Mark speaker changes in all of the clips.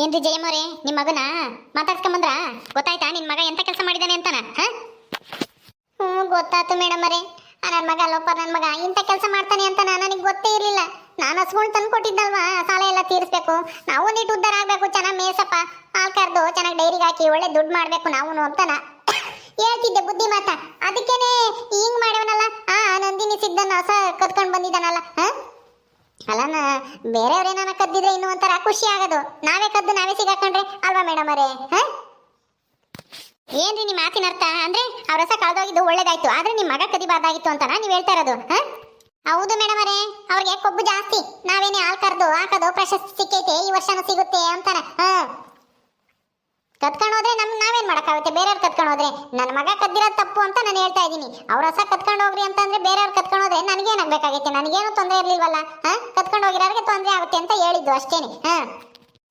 Speaker 1: ಏನ್ರಿ ಜಯಮ್ಮವ್ರೆ ನಿಮ್ಮ ಮಗನ? ಮಾತಾಡ್ಸ್ಕೊಂಬಂದ್ರ? ಗೊತ್ತಾಯ್ತಾ ನಿನ್ ಮಗ ಎಂತ ಕೆಲಸ ಮಾಡಿದಾನೆ ಅಂತಾನ ಹ್ಮ್ ಗೊತ್ತಾಯ್ತು ಮೇಡಮ್ ಅರೇ ನನ್ನ ಮಗ ಅಲ್ಲಪ್ಪ ನನ್ನ ಮಗ ಇಂಥ ಕೆಲಸ ಮಾಡ್ತಾನೆ ಅಂತ ನನಗೆ ಗೊತ್ತೇ ಇರಲಿಲ್ಲ. ನಾನು ಹಸ್ಕೊಂಡು ತಂದು ಕೊಟ್ಟಿದ್ದಲ್ವಾ ಸಾಲ ಎಲ್ಲ ತೀರಿಸ್ಬೇಕು. ನಾವು ನೀಟ್ ಉದ್ದಾರ ಆಗಬೇಕು, ಚೆನ್ನಾಗಿ ಮೇಸಪ್ಪ. ಹಾಲು ಕರೆದು ಚೆನ್ನಾಗಿ ಡೈರಿಗೆ ಹಾಕಿ ಒಳ್ಳೆ ದುಡ್ಡು ಮಾಡಬೇಕು ನಾವು ಅಂತಾನ. ಹೇಳ್ತಿದ್ದೆ ಬುದ್ಧಿ ಮಾತ. ಅದಕ್ಕೇನೆ ಹಿಂಗ್ ಮಾಡ್ಯವನಲ್ಲ? ಆ ನಂದಿನಿ ಸಿದ್ದನ ಹೊಸ ಕದ್ಕೊಂಡು ಬಂದಿದ್ದಾನಲ್ಲ, ಹಾ? ಅಲ್ಲ ನಾ ಬೇರೆಯವ್ರೇನ ಕದ್ದಿದ್ರೆ ಇನ್ನೂ ಒಂಥರ ಖುಷಿ ಆಗೋದು. ನಾವೇ ಕದ್ದು ನಾವೇ ಸಿಗಾಕೊಂಡ್ರೆ ಅಲ್ವಾ ಮೇಡಮ್ ಅವರೇ, ಹಾ? ಏನ್ರಿ ನಿಮ್ಮ ಮಾತಿನ ಅರ್ಥ? ಅಂದ್ರೆ ಅವ್ರ ರಸ ಕಳೆದೋಗಿದ್ದು ಒಳ್ಳೇದಾಯ್ತು, ಆದ್ರೆ ನಿಮ್ಮ ಮಗ ಕದಿಬಾರ್ದಾಗಿತ್ತು ಅಂತನಾ ನೀವು ಹೇಳ್ತಾ ಇರೋದು, ಹ? ಹೌದು ಮೇಡಮ್ ಅವರೇ, ಅವ್ರಿಗೆ ಕೊಬ್ಬು ಜಾಸ್ತಿ. ನಾವೇನೇ ಹಾಲ್ ಕರ್ದು ಹಾಕೋದು ಪ್ರಶಸ್ತಿ ಸಿಕ್ಕೈತೆ, ಈ ವರ್ಷನೂ ಸಿಗುತ್ತೆ ಅಂತಾರ, ಹ? ಕತ್ಕೊಂಡು ಹೋದ್ರೆ ನಮ್ ನಾವೇನ್ ಮಾಡೋಕ್ಕಾಗುತ್ತೆ? ಬೇರೆಯವ್ರು ಕತ್ಕೊಂಡು ಹೋದ್ರೆ ನನ್ನ ಮಗ ಕದ್ದಿರೋದು ತಪ್ಪು ಅಂತ ನಾನು ಹೇಳ್ತಾ ಇದ್ದೀನಿ. ಅವ್ರ ಹೊಸ ಕತ್ಕೊಂಡು ಹೋಗ್ರಿ ಅಂತಂದ್ರೆ ಬೇರೆಯವ್ರು ಕತ್ಕೊಂಡು ಹೋದ್ರೆ ನನಗೇನಾಗ್ಬೇಕಾಗೈತೆ? ನನಗೇನು ತೊಂದರೆ ಇರ್ಲಿಲ್ವಲ್ಲ? ಹಾಂ? ಕತ್ಕೊಂಡು ಹೋಗಿರೋರಿಗೆ ತೊಂದರೆ ಆಗುತ್ತೆ ಅಂತ ಹೇಳಿದ್ದು ಅಷ್ಟೇನೆ. ಹ?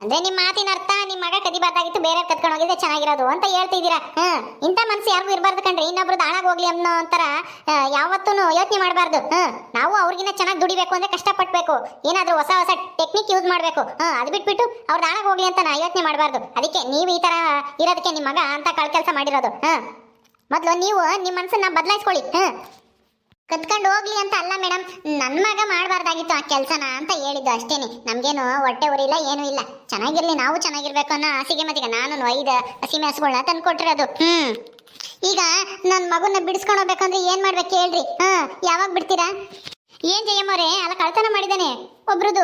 Speaker 1: ಅಂದ್ರೆ ನಿಮ್ಮ ಮಾತಿನ ಅರ್ಥ ನಿಮ್ಮ ಮಗ ಕದಿಬಾರ್ದಾಗಿತ್ತು ಬೇರೆ ಕತ್ಕೊಂಡು ಹೋಗಿದ್ರೆ ಚೆನ್ನಾಗಿರೋದು ಅಂತ ಹೇಳ್ತಿದ್ದೀರಾ ಹ್ಮ್ ಇಂಥ ಮನ್ಸು ಯಾರಿಗೂ ಇರಬಾರ್ದು ಕಣ್ರಿ. ಇನ್ನೊಬ್ರು ದಾಳಾಗ್ ಹೋಗ್ಲಿ ಅನ್ನೋ ಒಂಥರ ಯಾವತ್ತೂ ಯೋಚನೆ ಮಾಡಬಾರ್ದು. ನಾವು ಅವ್ರಿಗಿನ್ನ ಚೆನ್ನಾಗಿ ದುಡಿಬೇಕು ಅಂದ್ರೆ ಕಷ್ಟಪಡ್ಬೇಕು ಏನಾದ್ರೂ ಹೊಸ ಹೊಸ ಟೆಕ್ನಿಕ್ ಯೂಸ್ ಮಾಡಬೇಕು. ಹಾ, ಅದು ಬಿಟ್ಬಿಟ್ಟು ಅವ್ರು ದಾಳಾಗ್ ಹೋಗ್ಲಿ ಅಂತ ನಾ ಯೋಚನೆ ಮಾಡಬಾರ್ದು. ಅದಕ್ಕೆ ನೀವು ಈ ತರ ಇರೋದಕ್ಕೆ ನಿಮ್ಮ ಮಗ ಅಂತ ಕಳ್ ಕೆಲಸ ಮಾಡಿರೋದು. ಹಾ, ಮೊದಲು ನೀವು ನಿಮ್ಮ ಮನಸ್ಸನ್ನ ಬದಲಾಯಿಸ್ಕೊಳ್ಳಿ. ಹಾ. ಕತ್ಕೊಂಡು ಹೋಗ್ಲಿ ಅಂತ ಅಲ್ಲ ಮೇಡಮ್ ನನ್ನ ಮಗ ಮಾಡಬಾರ್ದಾಗಿತ್ತು ಆ ಕೆಲಸನ ಅಂತ ಹೇಳಿದ್ದು ಅಷ್ಟೇನೆ. ನಮ್ಗೇನು ಹೊಟ್ಟೆ ಉರಿಲ್ಲ, ಏನೂ ಇಲ್ಲ. ಚೆನ್ನಾಗಿರ್ಲಿ, ನಾವು ಚೆನ್ನಾಗಿರ್ಬೇಕು ಅನ್ನೋ ಆಸೆಗೆ ಮತ್ತೀಗ ನಾನು ಐದು ಹಸಿಮೆ ಹಸುಗಳನ್ನ ತಂದು ಕೊಟ್ಟಿರೋದು. ಹ್ಮ್. ಈಗ ನನ್ನ ಮಗುನ ಬಿಡಿಸ್ಕೊಂಡು ಹೋಗ್ಬೇಕಂದ್ರೆ ಏನ್ ಮಾಡ್ಬೇಕು ಹೇಳ್ರಿ? ಹಾ, ಯಾವಾಗ ಬಿಡ್ತೀರಾ? ಏನ್ ಜಯಮ್ಮವ್ರೆ ಅಲ್ಲ ಕಳ್ತನ ಮಾಡಿದಾನೆ ಒಬ್ರದು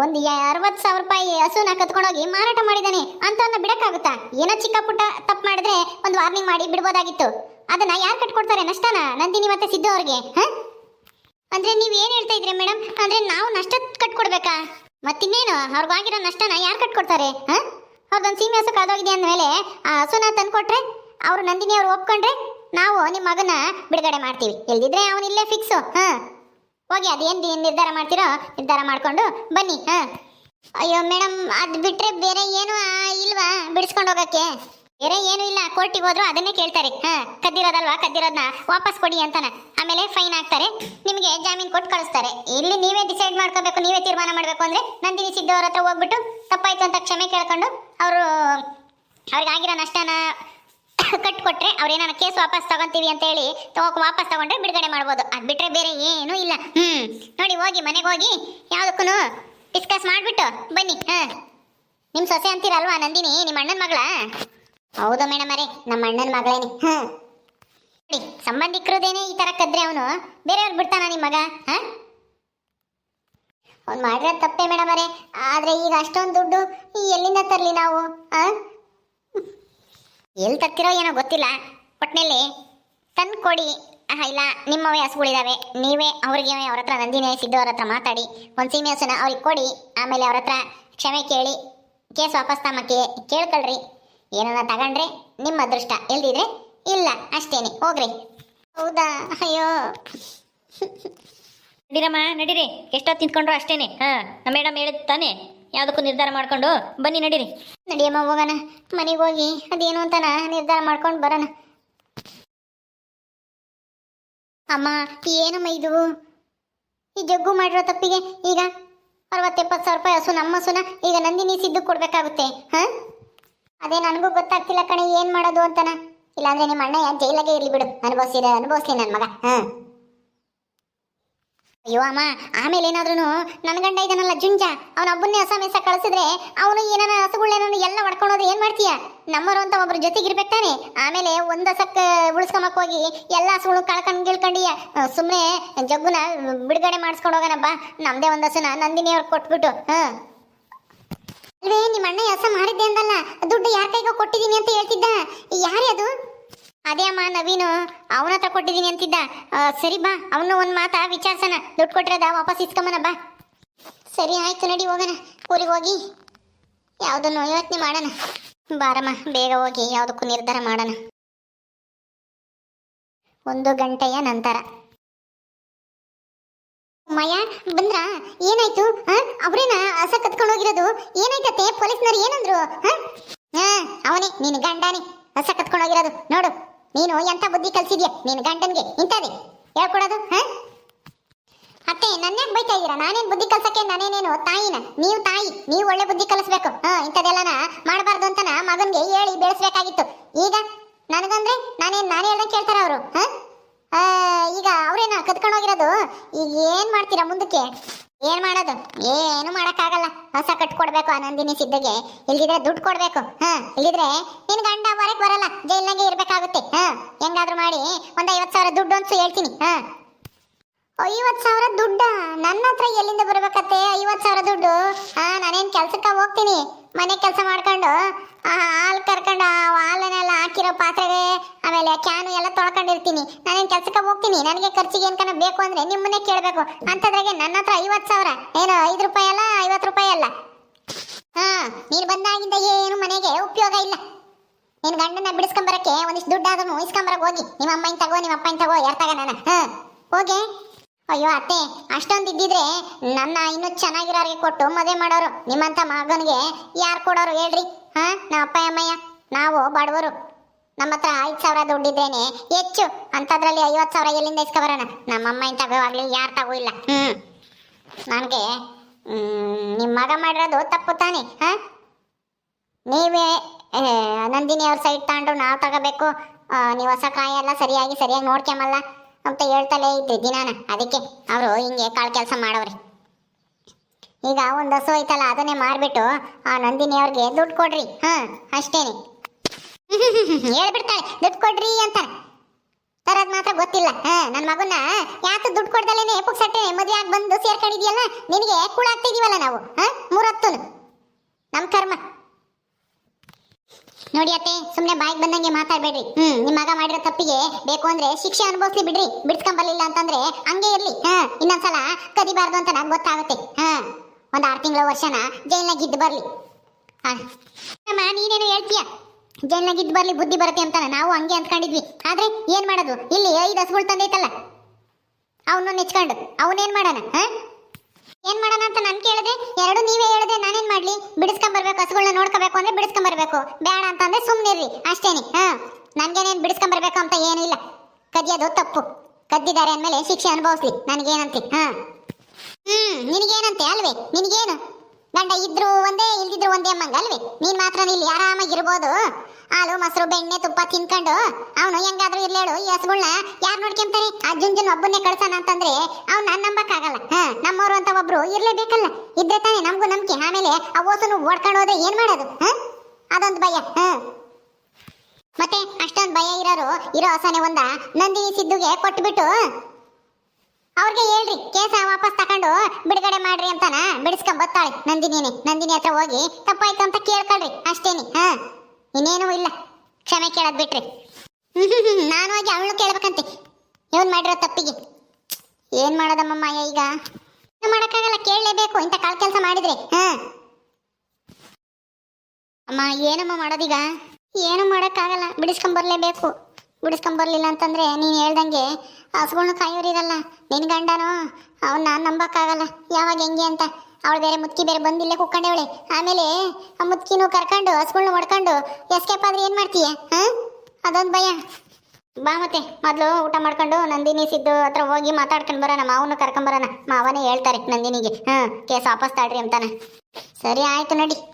Speaker 1: ಒಂದು ಅರವತ್ತು ಸಾವಿರ ರೂಪಾಯಿ ಹಸುನ ಕತ್ಕೊಂಡೋಗಿ ಮಾರಾಟ ಮಾಡಿದಾನೆ ಅಂತವನ್ನ ಬಿಡಕ್ಕಾಗುತ್ತಾ? ಏನೋ ಚಿಕ್ಕ ಪುಟ್ಟ ತಪ್ಪು ಮಾಡಿದ್ರೆ ಒಂದು ವಾರ್ನಿಂಗ್ ಮಾಡಿ ಬಿಡ್ಬೋದಾಗಿತ್ತು. ಅದನ್ನ ಯಾರು ಕಟ್ಕೊಡ್ತಾರೆ? ನಷ್ಟನ? ನಂದಿನಿ ಮತ್ತೆ ಸಿದ್ದು ಅವ್ರಿಗೆ? ಅಂದ್ರೆ ನೀವು ಏನ್ ಹೇಳ್ತಾ ಇದ್ರಿ ಮೇಡಮ್ ಅಂದ್ರೆ ನಾವು ನಷ್ಟ ಕಟ್ಕೊಡ್ಬೇಕಾ? ಮತ್ತಿನ್ನೇನು? ಅವ್ರಿಗಾಗಿರೋ ನಷ್ಟನ ಯಾರು ಕಟ್ಕೊಡ್ತಾರೆ ಅವ್ರದ್ದೊಂದು ಅವ್ರದೊಂದು ಸೀಮೆ ಹಸು ಕಳೆದೋಗಿದೆ ಅಂದಮೇಲೆ, ಆ ಹಸುನ ತಂದ್ಕೊಟ್ರೆ, ಅವರು ನಂದಿನಿ ಅವ್ರು ಒಪ್ಕೊಂಡ್ರೆ, ನಾವು ನಿಮ್ಮ ಮಗನ ಬಿಡುಗಡೆ ಮಾಡ್ತೀವಿ. ಇಲ್ದಿದ್ರೆ ಅವನು ಇಲ್ಲೇ ಫಿಕ್ಸು ಹಾ? ಹೋಗಿ ಅದೇನ್ ನಿರ್ಧಾರ ಮಾಡ್ತೀರೋ, ನಿರ್ಧಾರ ಮಾಡ್ಕೊಂಡು ಬನ್ನಿ, ಹಾ? ಅಯ್ಯೋ ಮೇಡಮ್ ಅದು ಬಿಟ್ಟರೆ ಬೇರೆ ಏನು ಇಲ್ವಾ? ಬಿಡಿಸ್ಕೊಂಡು ಹೋಗಕ್ಕೆ? ಬೇರೆ ಏನು ಇಲ್ಲ. ಕೋರ್ಟಿಗೆ ಹೋದ್ರು ಅದನ್ನೇ ಕೇಳ್ತಾರೆ. ಹಾ, ಕದ್ದಿರೋದಲ್ವಾ ಕದ್ದಿರೋದನ್ನ ವಾಪಸ್ ಕೊಡಿ ಅಂತಾನೆ. ಆಮೇಲೆ ಫೈನ್ ಹಾಕ್ತಾರೆ ನಿಮಗೆ ಜಾಮೀನು ಕೊಟ್ಟು ಕಳಿಸ್ತಾರೆ. ಇಲ್ಲಿ ನೀವೇ ಡಿಸೈಡ್ ಮಾಡ್ಕೋಬೇಕು, ನೀವೇ ತೀರ್ಮಾನ ಮಾಡಬೇಕು ಅಂದ್ರೆ ನಂದಿನಿ ಸಿದ್ದವ್ರ ಹತ್ರ ಹೋಗ್ಬಿಟ್ಟು ತಪ್ಪಾಯ್ತು ಅಂತ ಕ್ಷಮೆ ಕೇಳ್ಕೊಂಡು ಅವರು ಅವ್ರಿಗಾಗಿರೋ ನಷ್ಟನ ಕಟ್ಕೊಟ್ರೆ ಏನಾರ ಕೇಸ್ ವಾಪಸ್ ತಗೊಂತೀವಿ ಅಂತ ಹೇಳಿ ತಗೋಕ್ ವಾಪಸ್ ತಗೊಂಡ್ರೆ ಬಿಡುಗಡೆ ಮಾಡ್ಬೋದು. ಅದು ಬಿಟ್ರೆ ಬೇರೆ ಏನೂ ಇಲ್ಲ. ಹ್ಮ್, ನೋಡಿ, ಹೋಗಿ, ಮನೆಗೆ ಹೋಗಿ ಯಾವುದಕ್ಕೂ ಡಿಸ್ಕಸ್ ಮಾಡಿಬಿಟ್ಟು ಬನ್ನಿ. ಹಾಂ ನಿಮ್ಮ ಸೊಸೆ ಅಂತೀರಲ್ವಾ ನಂದಿನಿ? ನಿಮ್ಮ ಅಣ್ಣನ ಮಗಳ? ಹೌದು ಮೇಡಮ್ ಅರೇ ನಮ್ಮ ಅಣ್ಣನ ಮಗಳೇನೆ. ಹಾ. ನೋಡಿ ಸಂಬಂಧಿಕರದೇನೆ ಈ ತರ ಕದ್ರೆ ಅವನು. ಬೇರೆಯವ್ರು ಬಿಡ್ತಾನ ನಿಮ್ಮ ಮಗ? ಹಾ? ಅವ್ನು ಮಾಡಿರೋದು ತಪ್ಪೇ ಮೇಡಮ್ ಅರೇ ಆದ್ರೆ ಈಗ ಅಷ್ಟೊಂದು ದುಡ್ಡು ಎಲ್ಲಿಂದ ತರಲಿ ನಾವು? ಹಾಂ? ಎಲ್ಲಿ ತತ್ತಿರೋ ಏನೋ ಗೊತ್ತಿಲ್ಲ. ಒಟ್ಟಿನಲ್ಲಿ ತಂದು ಕೊಡಿ. ಇಲ್ಲ, ನಿಮ್ಮವೇ ಹಸುಗಳಿದಾವೆ. ನೀವೇ ಅವ್ರಿಗೆ ಅವ್ರ ಹತ್ರ ನಂದಿನಿ, ಸಿದ್ದು ಅವ್ರ ಹತ್ರ ಮಾತಾಡಿ. ಒಂದು ಸೀಮೆ ಹಸುನ ಅವ್ರಿಗೆ ಕೊಡಿ. ಆಮೇಲೆ ಅವ್ರ ಹತ್ರ ಕ್ಷಮೆ ಕೇಳಿ. ಕೇಸ್ ವಾಪಸ್ ತಮ್ಮ ಕೇಳ್ಕೊಳ್ರಿ. ಏನನ್ನ ತಗೊಂಡ್ರೆ ನಿಮ್ಮ ಅದೃಷ್ಟ. ಎಲ್ದಿದ್ರೆ ಇಲ್ಲ ಅಷ್ಟೇನೆ. ಹೋಗ್ರಿ. ಹೌದಾ? ಅಯ್ಯೋ.
Speaker 2: ನಡೀರಮ್ಮ ನಡೀರಿ. ಎಷ್ಟೊತ್ತು ತಿಂದ್ಕೊಂಡ್ರು ಅಷ್ಟೇನೆ. ಹಾ ನಮ್ಮ ಮೇಡಮ್ ಹೇಳಿದ್ ತಾನೆ. ಯಾವುದಕ್ಕೂ ನಿರ್ಧಾರ ಮಾಡ್ಕೊಂಡು ಬನ್ನಿ ನಡೀರಿ.
Speaker 1: ನಡಿಯಮ್ಮ ಹೋಗೋಣ. ಮನೆಗೆ ಹೋಗಿ ಅದೇನು ಅಂತಾನ? ನಿರ್ಧಾರ ಮಾಡ್ಕೊಂಡು ಬರೋಣ. ಅಮ್ಮ ಏನಮ್ಮ ಇದು? ಈ ಜಗ್ಗು ಮಾಡಿರೋ ತಪ್ಪಿಗೆ ಈಗ ಅರವತ್ತೆಪ್ಪತ್ತು ಸಾವಿರ ರೂಪಾಯಿ ಹಸು ನಮ್ಮ ಹಸುನ ಈಗ ನಂದಿನಿ ಸಿದ್ದು ಕೊಡ್ಬೇಕಾಗುತ್ತೆ ಹಾ? ಅದೇ ನನಗೂ ಗೊತ್ತಾಗ್ತಿಲ್ಲ ಕಣೆ, ಏನ್ ಮಾಡೋದು ಅಂತನ. ಇಲ್ಲಾಂದ್ರೆ ನಿಮ್ಮ ಅಣ್ಣ ಜೈಲಾಗೆ ಇರ್ಲಿ ಬಿಡು. ಅನುಭವಿಸಿರ ಅನುಭವಿಸ್ಲಿ ನನ್ನ ಮಗ. ಹಾ ಅಯ್ಯೋ ಅಮ್ಮ, ಆಮೇಲೆ ಏನಾದ್ರೂ ನನ್ನ ಗಂಡ ಇದನ್ನಲ್ಲ ಜುಂಜ. ಅವನ ಒಬ್ಬನ್ನೇ ಹೊಸ ಮೆಸ ಕಳಿಸಿದ್ರೆ ಅವನು ಏನಾರ ಹಸುಗಳೇನಾನು ಎಲ್ಲ ಹೊಡ್ಕೊಳೋದು ಏನ್ ಮಾಡ್ತೀಯ? ನಮ್ಮರು ಅಂತ ಒಬ್ರು ಜೊತೆಗಿರ್ಬೇಕಾನೆ ಆಮೇಲೆ ಒಂದ್ ಸಕ್ಕ ಹೋಗಿ ಎಲ್ಲ ಹಸುಗಳು ಕಳ್ಕೊಂಡ್ ಗಿಳ್ಕೊಂಡಿಯ. ಸುಮ್ಮನೆ ಜಗ್ಗುನ ಬಿಡುಗಡೆ ಮಾಡಿಸ್ಕೊಂಡು ಹೋಗೋಣಪ್ಪ ನಮ್ಮದೇ ಒಂದ್ ಹಸುನ ನಂದಿನಿ ಅವ್ರು ಕೊಟ್ಬಿಟ್ಟು. ಹ ಅಲ್ವೇ ನಿಮ್ಮ ಅಣ್ಣ ಹಸ ಮಾಡಿದ್ದೆ ಅಂದಲ್ಲ, ದುಡ್ಡು ಯಾರ ಕೈಗೋ ಕೊಟ್ಟಿದ್ದೀನಿ ಅಂತ ಹೇಳ್ತಿದ್ದ? ಯಾರೇ ಅದು? ಅದೇ ಅಮ್ಮ, ನವೀನು, ಅವನ ಹತ್ರ ಕೊಟ್ಟಿದ್ದೀನಿ ಅಂತಿದ್ದ. ಸರಿ ಬಾ, ಅವನು ಒಂದು ಮಾತಾ ವಿಚಾರಿಸೋಣ. ದುಡ್ಡು ಕೊಟ್ಟಿರೋದ ವಾಪಸ್ ಇಸ್ಕೊಂಬನ, ಬಾ. ಸರಿ, ಆಯ್ತು, ನಡಿ, ಹೋಗೋಣ. ಊರಿಗೆ ಹೋಗಿ. ಯಾವುದನ್ನು ಯೋಚನೆ ಮಾಡೋಣ. ಬಾರಮ್ಮ, ಬೇಗ ಹೋಗಿ, ಯಾವುದಕ್ಕೂ ನಿರ್ಧಾರ ಮಾಡೋಣ. ಒಂದು ಗಂಟೆಯ ನಂತರ. ಮಯ, ಬಂದ್ರ? ಏನಾಯ್ತು? ಅವ್ರೇನ ಹಸ ಕತ್ಕೊಂಡು ಹೋಗಿರೋದು? ಏನಾಯ್ತತ್ತೆ? ಪೊಲೀಸ್ನವ್ರು ಏನಂದ್ರು? ಅವನೇ, ನೀನು ಗಂಡನೇ, ಹಸ ಕತ್ಕೊಂಡು ಹೋಗಿರೋದು. ನೋಡು, ನೀನು ಎಂತ ಬುದ್ಧಿ ಕಲ್ಸಿದ್ಯಾ? ನಿನ್ ಗಂಡನ್ಗೆ ಇಂಥದೇ ಹೇಳ್ಕೊಡೋದು, ಹ? ಅತ್ತೆ ನನ್ಯಾಕ್ ಬೈತಾ ಇದೀರಾ ನಾನೇನ್ ಬುದ್ಧಿ ಕಲ್ಸಕ್ಕೆ, ನಾನೇನೇನು ತಾಯಿನ? ನೀವು ತಾಯಿ, ನೀವು ಒಳ್ಳೆ ಬುದ್ಧಿ ಕಲಿಸ್ಬೇಕು. ಹಾ ಇಂಥದೆಲ್ಲನ ಮಾಡಬಾರ್ದು ಅಂತನ ಮಗನ್ಗೆ ಹೇಳಿ ಬೆಳೆಸ್ಬೇಕಾಗಿತ್ತು. ಈಗ ನನಗಂದ್ರೆ ನಾನೇನ್ ನಾನೇ ಹೇಳ್ದಂಗೆ ಕೇಳ್ತಾರ ಅವರು ಈಗ ಅವ್ರೇನ ಕತ್ಕೊಂಡು ಹೋಗಿರೋದು ಈಗ ಏನ್ ಮಾಡ್ತೀರಾ ಮುಂದಕ್ಕೆ? ಏನ್ ಮಾಡೋದು? ಏನು ಮಾಡಕ್ಕಾಗಲ್ಲ. ಹೊಸ ಕಟ್ಕೊಡ್ಬೇಕು ಆ ನಂದಿನಿ ಸಿದ್ಧಗೆ. ಇಲ್ದಿದ್ರೆ ದುಡ್ಡು ಕೊಡ್ಬೇಕು. ಹಾ, ಇಲ್ದಿದ್ರೆ ನಿನ್ ಗಂಡ ಹೊರಗ್ ಬರಲ್ಲ. ಜೈಲ್ನಾಗೆ ಇರ್ಬೇಕಾಗುತ್ತೆ. ಹಾ, ಹೆಂಗಾದ್ರೂ ಮಾಡಿ. ಒಂದ್ ಐವತ್ ಸಾವಿರ ದುಡ್ಡು ಅಂತ ಹೇಳ್ತೀನಿ. ಹಾ. ಐವತ್ ಸಾವಿರ ದುಡ್ಡ. ನನ್ನ ಹತ್ರ ಎಲ್ಲಿಂದ ಬರ್ಬೇಕತ್ತೆ? ಐವತ್ ಸಾವಿರ ದುಡ್ಡು. ಆ, ನಾನೇನ್ ಕೆಲ್ಸಕ್ಕೆ ಹೋಗ್ತೀನಿ. ಮನೆ ಕೆಲಸ ಮಾಡ್ಕೊಂಡು ಹಾಲು ಕರ್ಕೊಂಡು ಹಾಲನ್ನೆಲ್ಲ ಹಾಕಿರೋ ಪಾತ್ರೆಗೆ, ಆಮೇಲೆ ಕ್ಯಾನು ಎಲ್ಲ ತೊಳ್ಕೊಂಡಿರ್ತೀನಿ. ನಾನೇನ್ ಕೆಲ್ಸಕ್ಕೆ ಹೋಗ್ತೀನಿ? ನನಗೆ ಖರ್ಚಿಗೆ ಏನ್ಕನ ಬೇಕು ಅಂದ್ರೆ ನಿಮ್ಮನ್ನೇ ಕೇಳಬೇಕು. ಅಂಥದ್ರಾಗೆ ನನ್ನ ಹತ್ರ ಐವತ್ ಸಾವಿರ. ಏನು, ಐದು ರೂಪಾಯಿ ಅಲ್ಲ, ಐವತ್ತು ರೂಪಾಯಿ ಅಲ್ಲ? ಹಾ, ನೀನು ಬಂದಾಗಿಂದ ಏನು ಮನೆಗೆ ಉಪಯೋಗ ಇಲ್ಲ. ನಿನ್ ಗಂಡನ ಬಿಡಿಸ್ಕೊಂಬರಕ್ಕೆ ಒಂದಿಷ್ಟು ದುಡ್ಡಾದ್ರೂ ಇಸ್ಕೊಂಬರಕ್ಕೆ ಇಸ್ಕೊಂಬರಕ್ ಹೋಗಿ. ನಿಮ್ಮ ಅಮ್ಮನ ತಗೋ ನಿಮ್ಮ ಅಪ್ಪನ ತಗೋ, ಯಾರ ನಾನು? ಹಾ, ಹೋಗಿ. ಅಯ್ಯೋ ಅತ್ತೆ, ಅಷ್ಟೊಂದು ಇದ್ದಿದ್ರೆ ನನ್ನ ಇನ್ನೂ ಚೆನ್ನಾಗಿರೋರಿಗೆ ಕೊಟ್ಟು ಮದುವೆ ಮಾಡೋರು. ನಿಮ್ಮಂತ ಮಗನಿಗೆ ಯಾರು ಕೊಡೋರು ಹೇಳ್ರಿ? ಹಾ ನಮ್ಮ ಅಪ್ಪ ಅಮ್ಮಯ್ಯ, ನಾವು ಬಡವರು. ನಮ್ಮ ಹತ್ರ ಐದು ಸಾವಿರ ದುಡ್ಡಿದ್ದೇನೆ ಹೆಚ್ಚು. ಅಂಥದ್ರಲ್ಲಿ ಐವತ್ತು ಸಾವಿರ ಎಲ್ಲಿಂದ ಇಸ್ಕೊಬರೋಣ? ನಮ್ಮ ಇಂಥ ಆಗಲಿ ಯಾರು ತಗೋ ಇಲ್ಲ. ಹ್ಞೂ ನನಗೆ ನಿಮ್ಮ ಮಗ ಮಾಡಿರೋದು ತಪ್ಪು ತಾನೆ, ಹಾ? ನೀವೇ ನಂದಿನಿ ಅವ್ರ ಸೈಡ್ ತಗೊಂಡು ನಾವು ತಗೋಬೇಕು. ನೀವು ಹೊಸ ಕಾಯಿ ಎಲ್ಲ ಸರಿಯಾಗಿ ಸರಿಯಾಗಿ ನೋಡ್ಕೊಂಬಲ್ಲ. ಅಂತ ಹೇಳ್ತಲೇ ಇದ್ರಿ ದಿನಾನ. ಅದಕ್ಕೆ ಅವರು ಹಿಂಗೆ ಕಾಳು ಕೆಲಸ ಮಾಡವ್ರಿ. ಈಗ ಒಂದು ಹಸು ಐತಲ್ಲ, ಅದನ್ನೇ ಮಾರ್ಬಿಟ್ಟು ಆ ನಂದಿನಿ ಅವ್ರಿಗೆ ದುಡ್ಡು ಕೊಡ್ರಿ. ಹಾ, ಅಷ್ಟೇನೆ. ಹೇಳ್ಬಿಡ್ತಾಳೆ, ದುಡ್ಡು ಕೊಡ್ರಿ ಅಂತಾರೆ ತರದ್ ಮಾತ್ರ ಗೊತ್ತಿಲ್ಲ. ಹಾ ನನ್ನ ಮಗನ ಯಾಕೆ ದುಡ್ಡು ಕೊಡ್ದಲೇನೆ ಪುಕ್ಸಟ್ಟೆ ಮದುವೆ ಆಗಿ ಬಂದು ಸೇರ್ಕೊಂಡಿದ್ಯಲ್ಲ? ನಿನಗೆ ಕೂಳಾಗ್ತಿದೀವಲ್ಲ ನಾವು, ಹಾ ಮೂರತ್ತು ನಮ್ಮ ಕರ್ಮ. ನೋಡಿ ಅತ್ತೆ ಸುಮ್ಮನೆ ಬಾಯಿಗೆ ಬಂದಂಗೆ ಮಾತಾಡ್ಬೇಡ್ರಿ. ಹ್ಮ್, ನಿಮ್ ಮಗ ಮಾಡಿರೋ ತಪ್ಪಿಗೆ ಬೇಕು ಅಂದ್ರೆ ಶಿಕ್ಷೆ ಅನುಭವಿಸಿ ಬಿಡ್ರಿ. ಬಿಡ್ಸ್ಕೊಂಬರ್ಲಿಲ್ಲ ಅಂತಂದ್ರೆ ಹಂಗೆ ಇರ್ಲಿ. ಹಾ, ಇನ್ನೊಂದ್ಸಲ ಕದಿಬಾರ್ದು ಅಂತ ನಂಗೆ ಗೊತ್ತಾಗುತ್ತೆ. ಹಾ, ಒಂದ್ ಆರು ತಿಂಗಳ ವರ್ಷನ ಜೈಲ್ನಾಗ ಇದ್ದು ಬರ್ಲಿ. ಅಮ್ಮ, ನೀನೇನು ಹೇಳ್ತೀಯ? ಜೈಲ್ನಾಗ ಇದ್ದು ಬರ್ಲಿ, ಬುದ್ಧಿ ಬರುತ್ತೆ ಅಂತ ನಾವು ಹಂಗೆ ಅಂದ್ಕೊಂಡಿದ್ವಿ. ಆದ್ರೆ ಏನ್ ಮಾಡೋದು? ಇಲ್ಲಿ ಐದು ಹಸುಗಳು ತಂದೈತಲ್ಲ. ಅವನು ನೆಚ್ಕೊಂಡು. ಅವನೇನ್ ಮಾಡೋಣ? ಹಾ? ಏನ್ ಮಾಡೋಣ ಅಂತ ನಾನು ಕೇಳಿದೆ? ಎರಡು ನೀವೇ ಹೇಳಿದೆ ನಾನೇನ್ ಮಾಡ್ಲಿ? ಬಿಡಿಸ್ಕೊಂಬರ್ಬೇಕು ಹಸುಗಳನ್ನ ನೋಡ್ಕೋಬೇಕು ಅಂದ್ರೆ ಬಿಡಿಸ್ಕೊಂಬರ್ಬೇಕು. ಬೇಡ ಅಂತಂದ್ರೆ ಸುಮ್ನಿರ್ರಿ ಅಷ್ಟೇನಿ. ಹಾ, ನನ್ಗೇನೇನ್ ಬಿಡಿಸ್ಕೊಂಬರ್ಬೇಕು ಅಂತ ಏನಿಲ್ಲ ಇಲ್ಲ. ಕದಿಯೋದು ತಪ್ಪು. ಕದ್ದಿದ್ದಾರೆ ಅಂದ್ಮೇಲೆ ಶಿಕ್ಷೆ ಅನುಭವಿಸ್ಲಿ. ನನಗೇನಂತೆ? ಹಾ. ಹ್ಮ್, ನಿನಗೇನಂತೆ ಅಲ್ವೇ? ನಿನಗೇನು? ಗಂಡ ಇದ್ರು ಒಂದೇ, ಇಲ್ದಿದ್ರು ಒಂದೇ ಅಮ್ಮಂಗ ಅಲ್ವೇ ನೀನ್ ಮಾತ್ರ ಇಲ್ಲಿ ಆರಾಮಾಗಿರ್ಬೋದು. ಹಾಲು, ಮೊಸರು, ಬೆಣ್ಣೆ, ತುಪ್ಪ ತಿನ್ಕೊಂಡು ಅವನು ಹೆಂಗಾದ್ರೂ ಇರ್ಲೇಳು ಈ ಹಸುಗಳನ್ನ ಯಾರು ನೋಡ್ಕೊಂತಾರೆ ಆ ಜುಂಜನ್ ಒಬ್ಬನ್ನೇ ಕಳ್ಸೋಣ ಅಂತಂದ್ರೆ ಅವ್ನ ನಂಬಕ್ಕಾಗಲ್ಲ. ಹಾ, ನಮ್ಮವರು ಅಂತ ಒಬ್ರು ಇರ್ಲೇಬೇಕಲ್ಲ. ಇದ್ರೆ ತಾನೇ ನಮಗೂ ನಂಬಿಕೆ. ಆಮೇಲೆ ಆ ಓಸನು ಓಡ್ಕೊಂಡು ಹೋದ್ರೆ ಏನ್ ಮಾಡೋದು? ಹಾ? ಅದೊಂದು ಭಯ. ಹಾ. ಮತ್ತೆ ಅಷ್ಟೊಂದು ಭಯ ಇರೋರು ಇರೋ ಹಸನೆ ಒಂದ ನಂದಿನಿ ಸಿದ್ದುಗೆ ಕೊಟ್ಬಿಟ್ಟು ಅವ್ರಿಗೆ ಹೇಳ್ರಿ, ಕೇಸ ವಾಪಸ್ ತಕೊಂಡು ಬಿಡುಗಡೆ ಮಾಡ್ರಿ ಅಂತಾನ? ಬಿಡಿಸ್ಕೊಂಡ್ ಬತ್ತಾಳೆ. ನಂದಿನಿನೇ ನಂದಿನಿ ಹತ್ರ ಹೋಗಿ ತಪ್ಪಾಯ್ತು ಅಂತ ಕೇಳ್ಕೊಳ್ರಿ, ಅಷ್ಟೇನಿ, ಹಾ? ಇನ್ನೇನೂ ಇಲ್ಲ. ಕ್ಷಮೆ ಕೇಳೋದ್ ಬಿಟ್ರಿ. ನಾನು ಹೋಗಿ ಅವಳು ಕೇಳ್ಬೇಕಂತೆ. ಇವನ್ ಮಾಡಿರೋ ತಪ್ಪಿಗೆ? ಏನ್ ಮಾಡೋದಮ್ಮಮ್ಮ ಈಗ? ಮಾಡಕ್ಕಾಗಲ್ಲ, ಕೇಳಲೇಬೇಕು. ಇಂಥ ಕಾಲ್ ಕೆಲಸ ಮಾಡಿದ್ರಿ, ಹಾ? ಅಮ್ಮ, ಏನಮ್ಮ ಮಾಡೋದೀಗ? ಏನು ಮಾಡೋಕ್ಕಾಗಲ್ಲ ಬಿಡಿಸ್ಕೊಂಬರ್ಲೇಬೇಕು ಬಿಡಿಸ್ಕೊಂಬರ್ಲಿಲ್ಲ ಅಂತಂದ್ರೆ ನೀನು ಹೇಳ್ದಂಗೆ ಹಸುಗಳ್ನ ಕಾಯೋರಿರಲ್ಲ. ನಿನ್ ಗಂಡನೋ ಅವ್ನ ನಾನು ನಂಬಕ್ಕಾಗಲ್ಲ. ಯಾವಾಗ ಹೆಂಗೆ ಅಂತ. ಅವಳು ಬೇರೆ ಮುತ್ಕಿ ಬೇರೆ ಬಂದಿಲ್ಲೇ ಅವಳೆ ಆಮೇಲೆ ಆ ಮುತ್ಕಿನೂ ಕರ್ಕೊಂಡು ಹಸುಗಳ್ನ ಹೊಡ್ಕೊಂಡು ಎಸ್ಕೇಪ್ ಆದ್ರೆ ಏನು ಮಾಡ್ತೀಯ? ಹಾಂ? ಅದೊಂದು ಭಯ. ಬಾ ಮತ್ತೆ. ಮೊದಲು ಊಟ ಮಾಡ್ಕೊಂಡು ನಂದಿನಿ ಸಿದ್ದು ಹತ್ರ ಹೋಗಿ ಮಾತಾಡ್ಕೊಂಡು ಬರೋಣ. ಮಾವನು ಕರ್ಕೊಂಬರೋಣ ಮಾವನೇ ಹೇಳ್ತಾರೆ ನಂದಿನಿಗೆ. ಹಾಂ, ಕೇಸ್ ವಾಪಸ್ ತಾಡ್ರಿ ಅಂತಾನೆ. ಸರಿ, ಆಯ್ತು ನಡಿ.